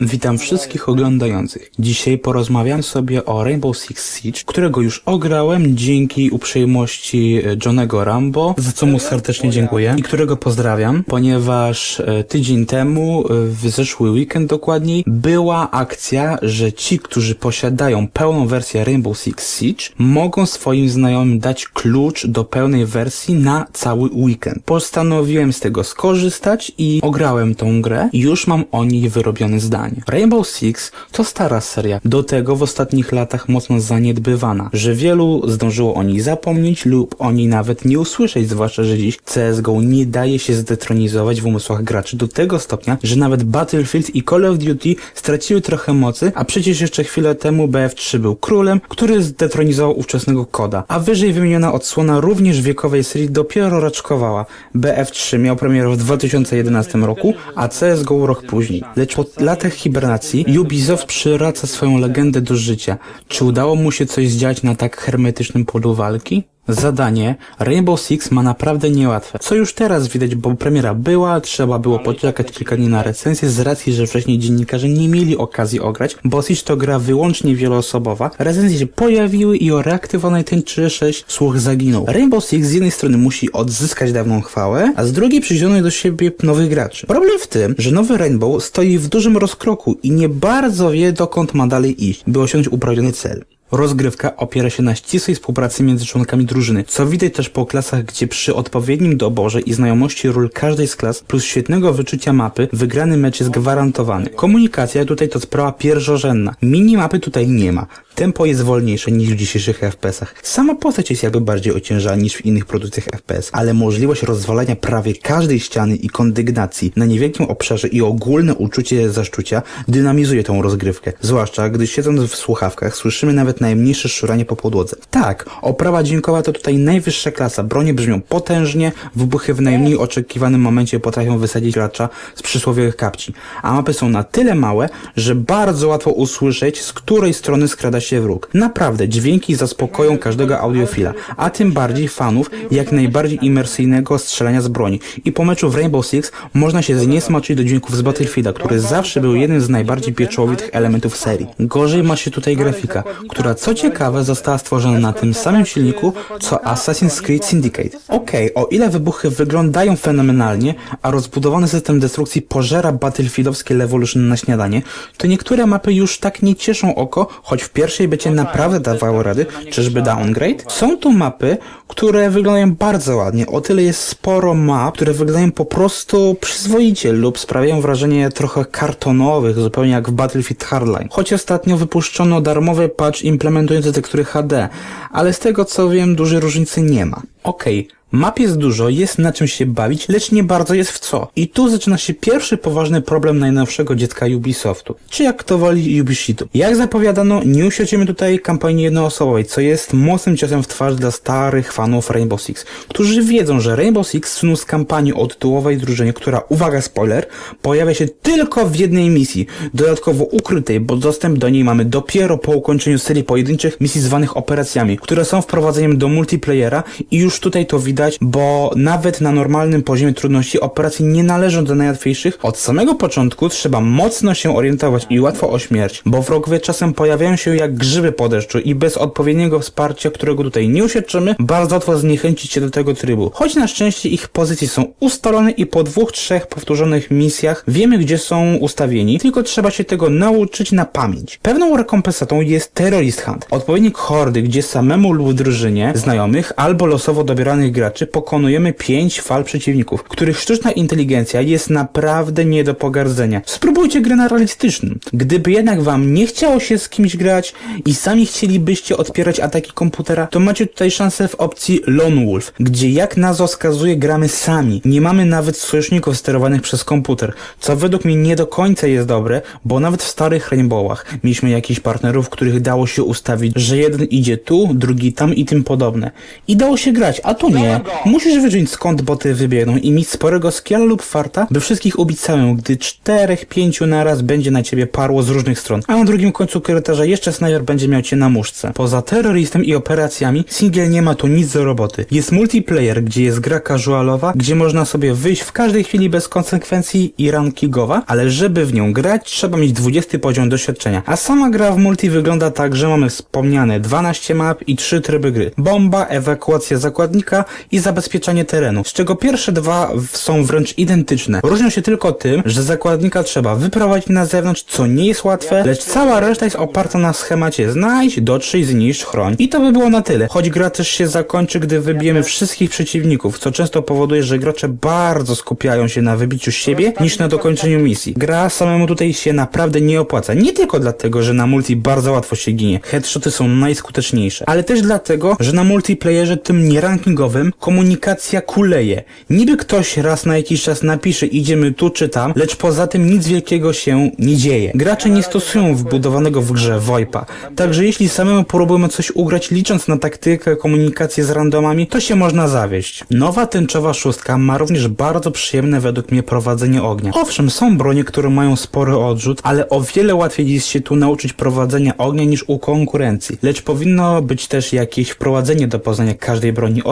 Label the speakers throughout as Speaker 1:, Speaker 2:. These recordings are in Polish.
Speaker 1: Witam wszystkich oglądających. Dzisiaj porozmawiam sobie o Rainbow Six Siege, którego już ograłem dzięki uprzejmości Johnego Rambo, za co mu serdecznie dziękuję i którego pozdrawiam, ponieważ e, tydzień temu, e, w zeszły weekend dokładniej, była akcja, że ci, którzy posiadają pełną wersję Rainbow Six Siege, mogą swoim znajomym dać klucz do pełnej wersji na cały weekend. Postanowiłem z tego skorzystać i ograłem tą grę już mam o niej wyrobione zdanie. Rainbow Six to stara seria, do tego w ostatnich latach mocno zaniedbywana, że wielu zdążyło o niej zapomnieć lub o niej nawet nie usłyszeć, zwłaszcza, że dziś CSGO nie daje się zdetronizować w umysłach graczy do tego stopnia, że nawet Battlefield i Call of Duty straciły trochę mocy, a przecież jeszcze chwilę temu BF3 był królem, który zdetronizował ówczesnego koda, a wyżej wymieniona odsłona również wiekowej serii dopiero raczkowała. BF3 miał premierę w 2011 roku, a CSGO rok później. Lecz po latach hibernacji Ubisoft przywraca swoją legendę do życia. Czy udało mu się coś zdziałać na tak hermetycznym polu walki? Zadanie Rainbow Six ma naprawdę niełatwe. Co już teraz widać, bo premiera była, trzeba było poczekać kilka dni na recenzję z racji, że wcześniej dziennikarze nie mieli okazji ograć, bo Siege to gra wyłącznie wieloosobowa. Recenzje się pojawiły i o reaktywowanej tęczy 6 słuch zaginął. Rainbow Six z jednej strony musi odzyskać dawną chwałę, a z drugiej przyciągnąć do siebie nowych graczy. Problem w tym, że nowy Rainbow stoi w dużym rozkroku i nie bardzo wie dokąd ma dalej iść, by osiągnąć uprawniony cel. Rozgrywka opiera się na ścisłej współpracy między członkami drużyny, co widać też po klasach, gdzie przy odpowiednim doborze i znajomości ról każdej z klas, plus świetnego wyczucia mapy, wygrany mecz jest gwarantowany. Komunikacja tutaj to sprawa pierwszorzędna. Minimapy tutaj nie ma. Tempo jest wolniejsze niż w dzisiejszych FPS-ach. Sama postać jest jakby bardziej ociężała niż w innych produkcjach FPS, ale możliwość rozwalania prawie każdej ściany i kondygnacji na niewielkim obszarze i ogólne uczucie zaszczucia dynamizuje tą rozgrywkę. Zwłaszcza, gdy siedząc w słuchawkach słyszymy nawet najmniejsze szuranie po podłodze. Tak, oprawa dźwiękowa to tutaj najwyższa klasa. Bronie brzmią potężnie, wybuchy w najmniej oczekiwanym momencie potrafią wysadzić gracza z przysłowiowych kapci. A mapy są na tyle małe, że bardzo łatwo usłyszeć, z której strony skrada się wróg. Naprawdę, dźwięki zaspokoją każdego audiofila, a tym bardziej fanów jak najbardziej imersyjnego strzelania z broni. I po meczu w Rainbow Six można się zniesmaczyć do dźwięków z Battlefielda, który zawsze był jednym z najbardziej pieczołowitych elementów serii. Gorzej ma się tutaj grafika, która co ciekawe została stworzona na tym samym silniku co Assassin's Creed Syndicate. Okej, o ile wybuchy wyglądają fenomenalnie, a rozbudowany system destrukcji pożera Battlefieldowskie Levolution na śniadanie, to niektóre mapy już tak nie cieszą oko, choć w pierwszej becie naprawdę dawało rady, czyżby downgrade? Są tu mapy, które wyglądają bardzo ładnie, o tyle jest sporo map, które wyglądają po prostu przyzwoicie lub sprawiają wrażenie trochę kartonowych, zupełnie jak w Battlefield Hardline. Choć ostatnio wypuszczono darmowy patch implementujący tekstury HD, ale z tego co wiem dużej różnicy nie ma. Okej, Map jest dużo, jest na czym się bawić, lecz nie bardzo jest w co. I tu zaczyna się pierwszy poważny problem najnowszego dziecka Ubisoftu. Czy jak to woli Ubishitu. Jak zapowiadano, nie usiądziemy tutaj kampanii jednoosobowej, co jest mocnym ciosem w twarz dla starych fanów Rainbow Six, którzy wiedzą, że Rainbow Six snu z kampanii o tytułowej drużynie, która, uwaga spoiler, pojawia się tylko w jednej misji, dodatkowo ukrytej, bo dostęp do niej mamy dopiero po ukończeniu serii pojedynczych misji zwanych operacjami, które są wprowadzeniem do multiplayera i już tutaj to widać, bo nawet na normalnym poziomie trudności operacje nie należą do najłatwiejszych. Od samego początku trzeba mocno się orientować i łatwo o śmierć, bo wrogowie czasem pojawiają się jak grzyby po deszczu i bez odpowiedniego wsparcia, którego tutaj nie uświadczymy, bardzo łatwo zniechęcić się do tego trybu. Choć na szczęście ich pozycje są ustalone i po dwóch, trzech powtórzonych misjach wiemy gdzie są ustawieni, tylko trzeba się tego nauczyć na pamięć. Pewną rekompensatą jest Terrorist Hunt, odpowiednik hordy, gdzie samemu lub drużynie znajomych albo losowo dobieranych graczy pokonujemy pięć fal przeciwników, których sztuczna inteligencja jest naprawdę nie do pogardzenia. Spróbujcie grę na realistycznym. Gdyby jednak wam nie chciało się z kimś grać i sami chcielibyście odpierać ataki komputera, to macie tutaj szansę w opcji Lone Wolf, gdzie jak nazwa wskazuje gramy sami. Nie mamy nawet sojuszników sterowanych przez komputer, co według mnie nie do końca jest dobre, bo nawet w starych Rainbowach mieliśmy jakichś partnerów, których dało się ustawić, że jeden idzie tu, drugi tam i tym podobne. I dało się grać, a tu nie. Musisz wyczuć skąd boty wybiegną i mieć sporego skill lub farta, by wszystkich ubić samemu, gdy czterech, pięciu naraz będzie na ciebie parło z różnych stron, a na drugim końcu korytarza jeszcze snajper będzie miał cię na muszce. Poza terroristem i operacjami, single nie ma tu nic do roboty. Jest multiplayer, gdzie jest gra casualowa, gdzie można sobie wyjść w każdej chwili bez konsekwencji i rankingowa, ale żeby w nią grać, trzeba mieć 20 poziom doświadczenia. A sama gra w multi wygląda tak, że mamy wspomniane 12 map i 3 tryby gry. Bomba, ewakuacja zakładnika i zabezpieczanie terenu, z czego pierwsze dwa są wręcz identyczne. Różnią się tylko tym, że zakładnika trzeba wyprowadzić na zewnątrz, co nie jest łatwe, lecz cała reszta jest oparta na schemacie znajdź, dotrzyj, zniszcz, chroń. I to by było na tyle. Choć gra też się zakończy, gdy wybijemy wszystkich przeciwników, co często powoduje, że gracze bardzo skupiają się na wybiciu siebie niż na dokończeniu misji. Gra samemu tutaj się naprawdę nie opłaca. Nie tylko dlatego, że na multi bardzo łatwo się ginie. Headshoty są najskuteczniejsze. Ale też dlatego, że na multiplayerze tym nierankingowym komunikacja kuleje. Niby ktoś raz na jakiś czas napisze idziemy tu czy tam, lecz poza tym nic wielkiego się nie dzieje. Gracze nie stosują wbudowanego w grze VoIPa. Także jeśli samemu próbujemy coś ugrać licząc na taktykę, komunikację z randomami, to się można zawieść. Nowa tęczowa szóstka ma również bardzo przyjemne według mnie prowadzenie ognia. Owszem, są bronie, które mają spory odrzut, ale o wiele łatwiej jest się tu nauczyć prowadzenia ognia niż u konkurencji. Lecz powinno być też jakieś wprowadzenie do poznania każdej broni,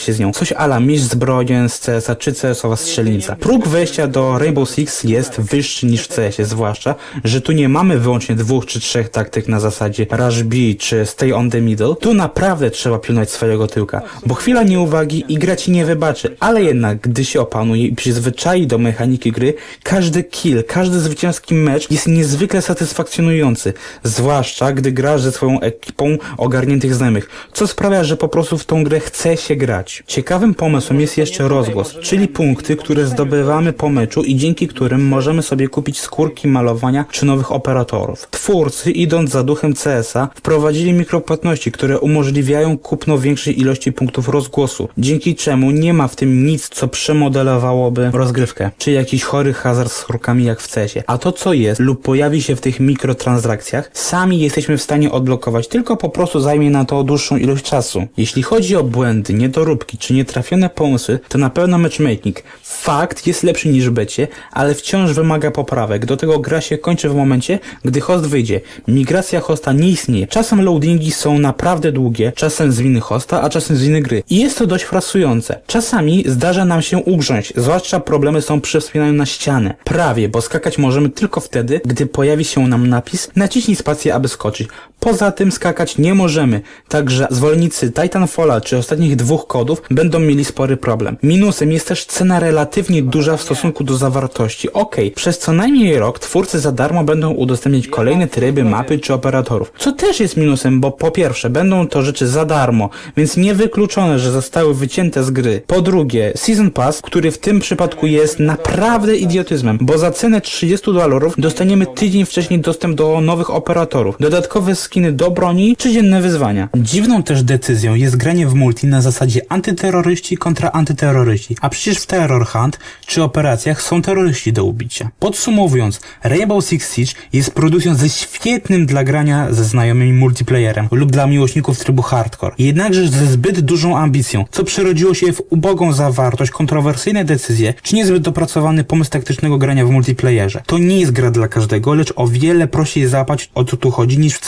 Speaker 1: się z nią. Coś ala mistrz zbrojen z CS-a czy CS-owa strzelnica. Próg wejścia do Rainbow Six jest wyższy niż w CS-ie, zwłaszcza, że tu nie mamy wyłącznie dwóch czy trzech taktyk na zasadzie Rush B czy Stay on the Middle. Tu naprawdę trzeba pilnować swojego tyłka, bo chwila nieuwagi i gra ci nie wybaczy, ale jednak gdy się opanuje i przyzwyczai do mechaniki gry, każdy kill, każdy zwycięski mecz jest niezwykle satysfakcjonujący, zwłaszcza gdy grasz ze swoją ekipą ogarniętych znajomych, co sprawia, że po prostu w tą grę chce się grać. Ciekawym pomysłem jest jeszcze rozgłos, czyli punkty, które zdobywamy po meczu i dzięki którym możemy sobie kupić skórki malowania czy nowych operatorów. Twórcy, idąc za duchem CS-a, wprowadzili mikropłatności, które umożliwiają kupno większej ilości punktów rozgłosu, dzięki czemu nie ma w tym nic, co przemodelowałoby rozgrywkę, czy jakiś chory hazard z chórkami jak w CS-ie. A to co jest lub pojawi się w tych mikrotransakcjach, sami jesteśmy w stanie odblokować, tylko po prostu zajmie na to dłuższą ilość czasu. Jeśli chodzi o błędy, niedoróbki czy nietrafione pomysły, to na pewno matchmaking. Fakt jest lepszy niż becie, ale wciąż wymaga poprawek. Do tego gra się kończy w momencie, gdy host wyjdzie. Migracja hosta nie istnieje. Czasem loadingi są naprawdę długie, czasem z winy hosta, a czasem z winy gry. I jest to dość frasujące. Czasami zdarza nam się ugrząść, zwłaszcza problemy są przy wspinaniu na ścianę. Prawie, bo skakać możemy tylko wtedy, gdy pojawi się nam napis naciśnij spację, aby skoczyć. Poza tym skakać nie możemy, także zwolennicy Titanfalla czy ostatnich dwóch kodów będą mieli spory problem. Minusem jest też cena relatywnie duża w stosunku do zawartości. Okej, przez co najmniej rok twórcy za darmo będą udostępniać kolejne tryby, mapy czy operatorów. Co też jest minusem, bo po pierwsze będą to rzeczy za darmo, więc niewykluczone, że zostały wycięte z gry. Po drugie, Season Pass, który w tym przypadku jest naprawdę idiotyzmem, bo za cenę 30 dolarów dostaniemy tydzień wcześniej dostęp do nowych operatorów, dodatkowe skiny do broni czy dzienne wyzwania. Dziwną też decyzją jest granie w multi na zasadzie antyterroryści kontra antyterroryści, a przecież w Terror Hunt czy operacjach są terroryści do ubicia. Podsumowując, Rainbow Six Siege jest produkcją ze świetnym dla grania ze znajomymi multiplayerem lub dla miłośników trybu hardcore, jednakże ze zbyt dużą ambicją, co przerodziło się w ubogą zawartość, kontrowersyjne decyzje czy niezbyt dopracowany pomysł taktycznego grania w multiplayerze. To nie jest gra dla każdego, lecz o wiele prościej załapać o co tu chodzi niż w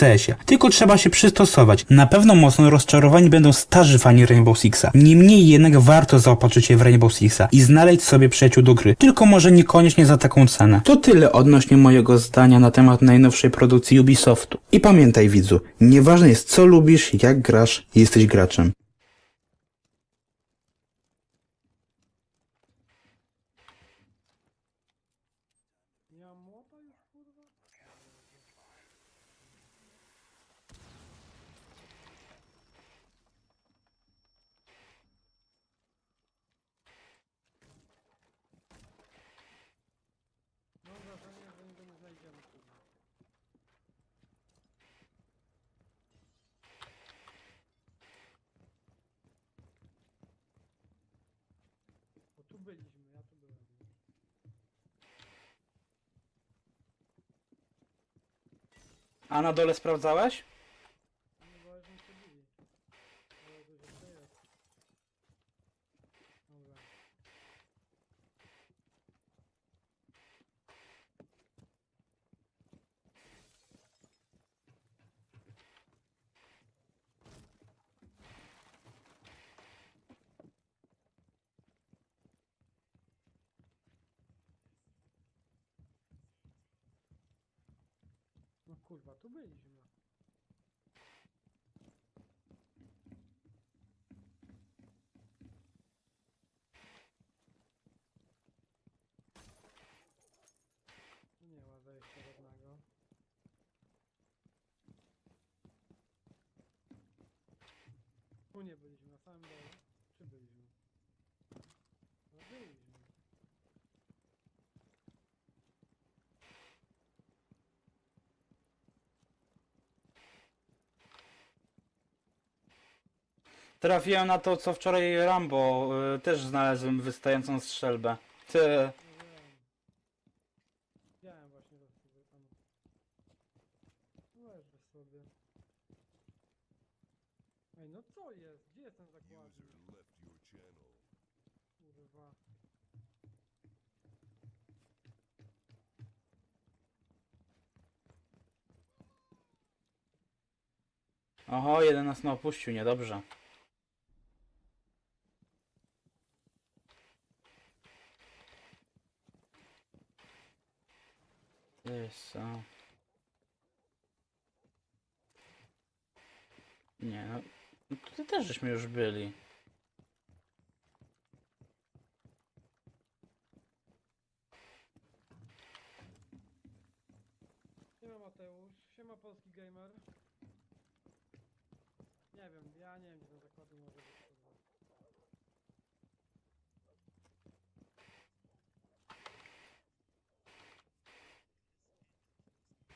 Speaker 1: Tylko trzeba się przystosować. Na pewno mocno rozczarowani będą starzy fani Rainbow Sixa. Niemniej jednak warto zaopatrzyć się w Rainbow Sixa i znaleźć sobie przyjaciół do gry. Tylko może niekoniecznie za taką cenę. To tyle odnośnie mojego zdania na temat najnowszej produkcji Ubisoftu. I pamiętaj widzu, nieważne jest co lubisz, jak grasz, jesteś graczem. A na dole sprawdzałeś?
Speaker 2: Kurwa, tu byliśmy. Nie ma wejścia żadnego. Tu nie byliśmy, na samym dole. Czy byliśmy? No byliśmy.
Speaker 1: Trafiłem na to, co wczoraj Rambo. y, Też znalazłem wystającą strzelbę. Ty.
Speaker 2: No. Widziałem właśnie to sobie tam. Leży sobie. Ej, no co jest? Gdzie jest ten zakładnik?
Speaker 3: User left your channel.
Speaker 2: Kurwa.
Speaker 1: Oho, jeden nas na opuścił, niedobrze. A... Nie, no... no Tutaj też żeśmy już byli.
Speaker 2: Siema Mateusz, siema polski gamer. Nie wiem, ja nie wiem gdzie ten zakładnik może być. kurwa.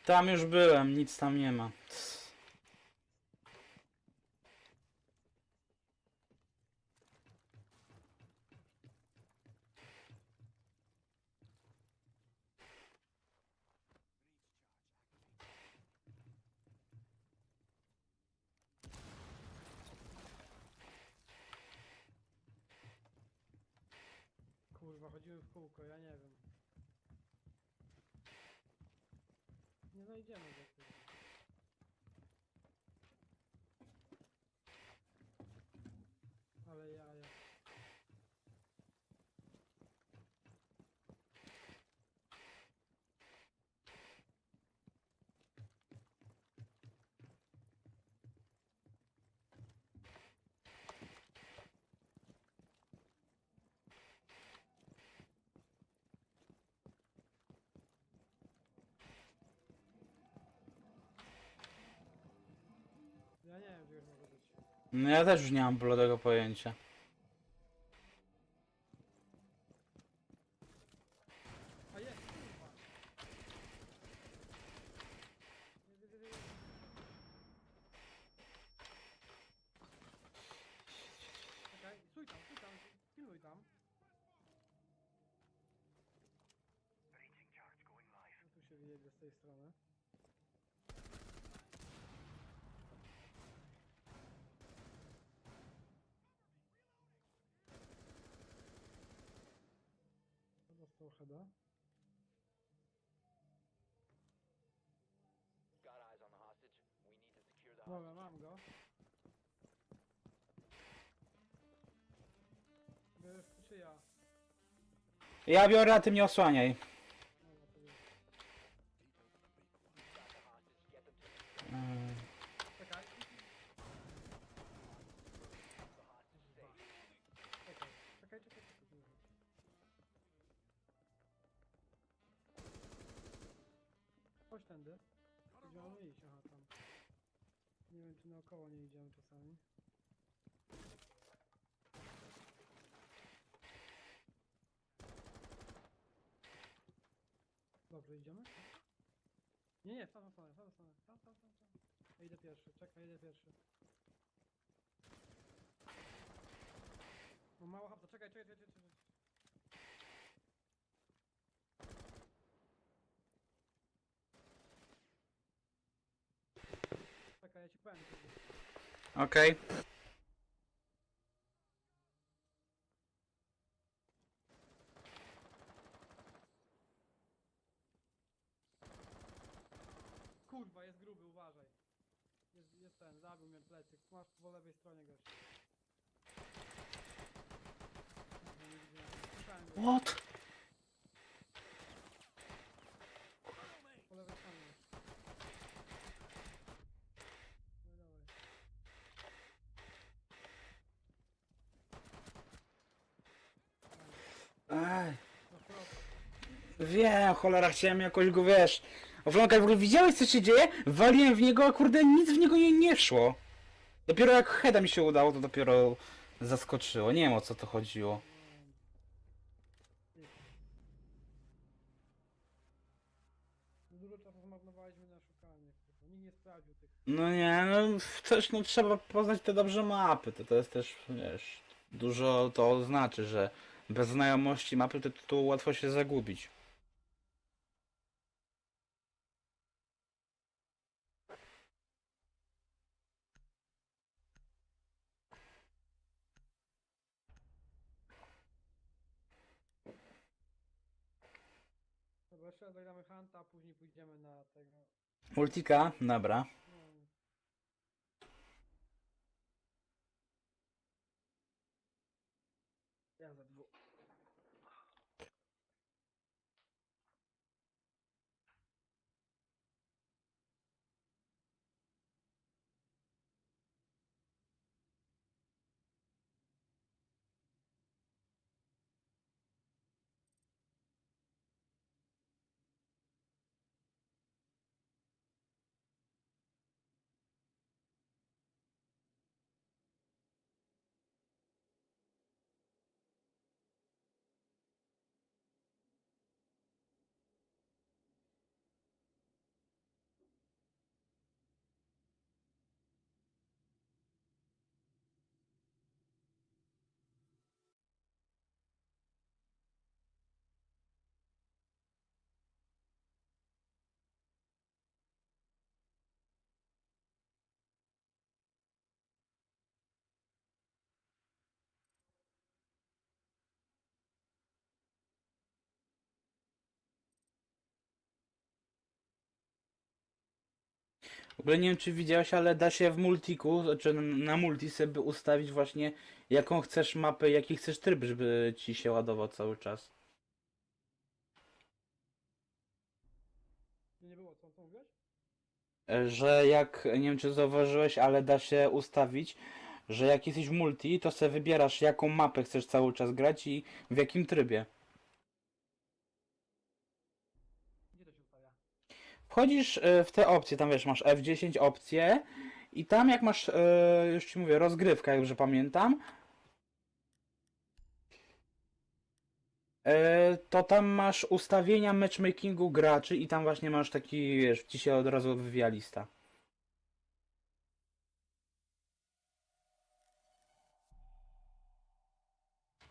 Speaker 1: Tam już byłem, nic tam nie ma.
Speaker 2: Kurwa, chodzimy w kółko, ja nie wiem. Nie znajdziemy go. kurwa. Ale jaja. Ja nie wiem gdzie już być.
Speaker 1: No ja też już nie mam blodego pojęcia.
Speaker 2: A jest, kurwa! Nie, nie, nie, nie. Czekaj, stój tam, stój tam, pilnuj tam. No tu się wyjedzie z tej strony. Dostał heada.
Speaker 4: Got eyes on the hostage. We need to secure the
Speaker 2: Dobra, mam go. Bierzesz czy ja?
Speaker 1: Ja biorę, a ty mnie osłaniaj.
Speaker 2: Naokoło nie idziemy czasami. Dobrze, idziemy? Nie, nie, w tamtą stronę, w tamtą stronę, tam, tam. Ja idę pierwszy, czekaj, idę pierwszy. Mam mało hapsa, czekaj, czekaj, czekaj. Czekaj, ja ci powiem. kiedy.
Speaker 1: Okej.
Speaker 2: Kurwa, jest gruby, uważaj. Jest, jest ten, zabił mnie plecy. Masz po lewej stronie gościa. Kurwa, nie widzę. Słyszałem go.
Speaker 1: What?
Speaker 2: Po lewej stronie.
Speaker 1: Wiem, cholera, chciałem jakoś go, wiesz... Owlonka, w ogóle widziałeś co się dzieje? Waliłem w niego, a kurde, nic w niego nie, nie szło. Dopiero jak heada mi się udało, to dopiero zaskoczyło. Nie wiem o co to chodziło.
Speaker 2: Dużo czasu zmarnowaliśmy na szukanie. Nikt nie sprawdził tych.
Speaker 1: No nie, no też no, trzeba poznać te dobrze mapy, to, to jest też, wiesz, dużo to znaczy, że bez znajomości mapy to tu łatwo się zagubić.
Speaker 2: Zagramy Hunta, a później pójdziemy na tego.
Speaker 1: Multika, dobra. W ogóle nie wiem czy widziałeś, ale da się w multiku, znaczy na multi sobie ustawić właśnie jaką chcesz mapę, jaki chcesz tryb, żeby ci się ładował cały czas.
Speaker 2: Nie było, co, co mówiłeś?
Speaker 1: E, Że jak, nie wiem czy zauważyłeś, ale da się ustawić, że jak jesteś w multi, to sobie wybierasz jaką mapę chcesz cały czas grać i w jakim trybie.
Speaker 2: Gdzie to się ustawia?
Speaker 1: Wchodzisz e, w te opcje, tam wiesz, masz F10 opcje i tam jak masz, e, już ci mówię, rozgrywka, jak już pamiętam, e, to tam masz ustawienia matchmakingu graczy i tam właśnie masz taki, wiesz, ci się od razu wywija lista.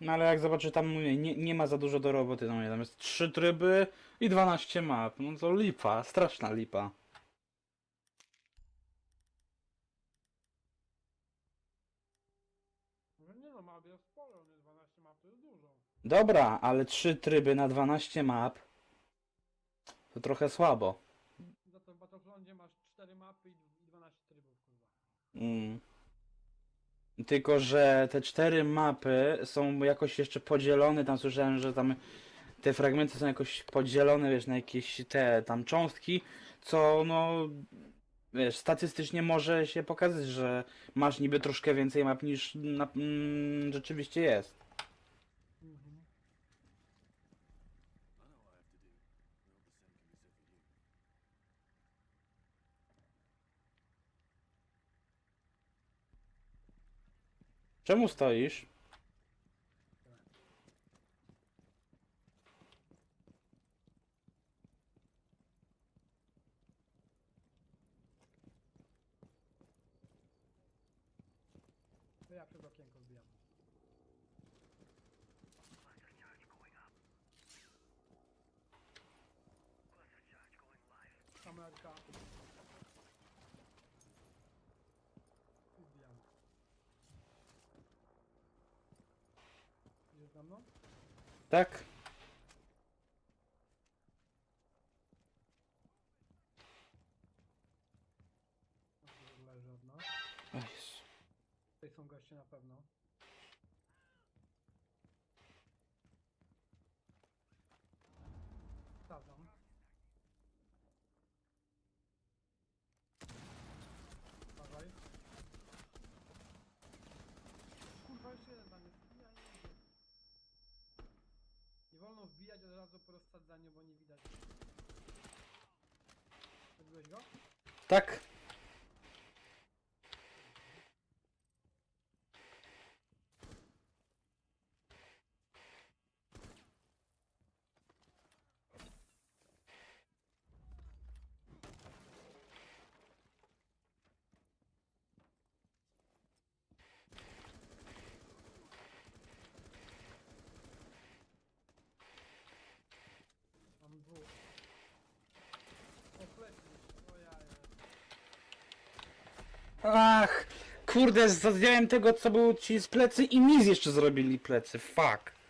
Speaker 1: No ale jak zobaczysz, tam mówię, nie, nie ma za dużo do roboty, no, tam jest 3 tryby i 12 map, no to lipa, straszna lipa.
Speaker 2: No nie no, map jest sporo, nie 12 map to jest dużo.
Speaker 1: Dobra, ale 3 tryby na 12 map to trochę słabo.
Speaker 2: Za to w Battlefroncie masz 4 mapy i 12 trybów, kurwa.
Speaker 1: Mm. Tylko, że te cztery mapy są jakoś jeszcze podzielone, tam słyszałem, że tam te fragmenty są jakoś podzielone, wiesz, na jakieś te tam cząstki, co no, wiesz, statystycznie może się pokazać, że masz niby troszkę więcej map niż na, mm, rzeczywiście jest. Czemu stoisz? Tak?
Speaker 2: Od razu po rozsadzaniu, bo nie widać. Zabiłeś go?
Speaker 1: Tak.
Speaker 2: Mam dwóch.
Speaker 1: Ach, kurde, zdjąłem tego, co był ci z plecy i mi jeszcze zrobili plecy. Fuck.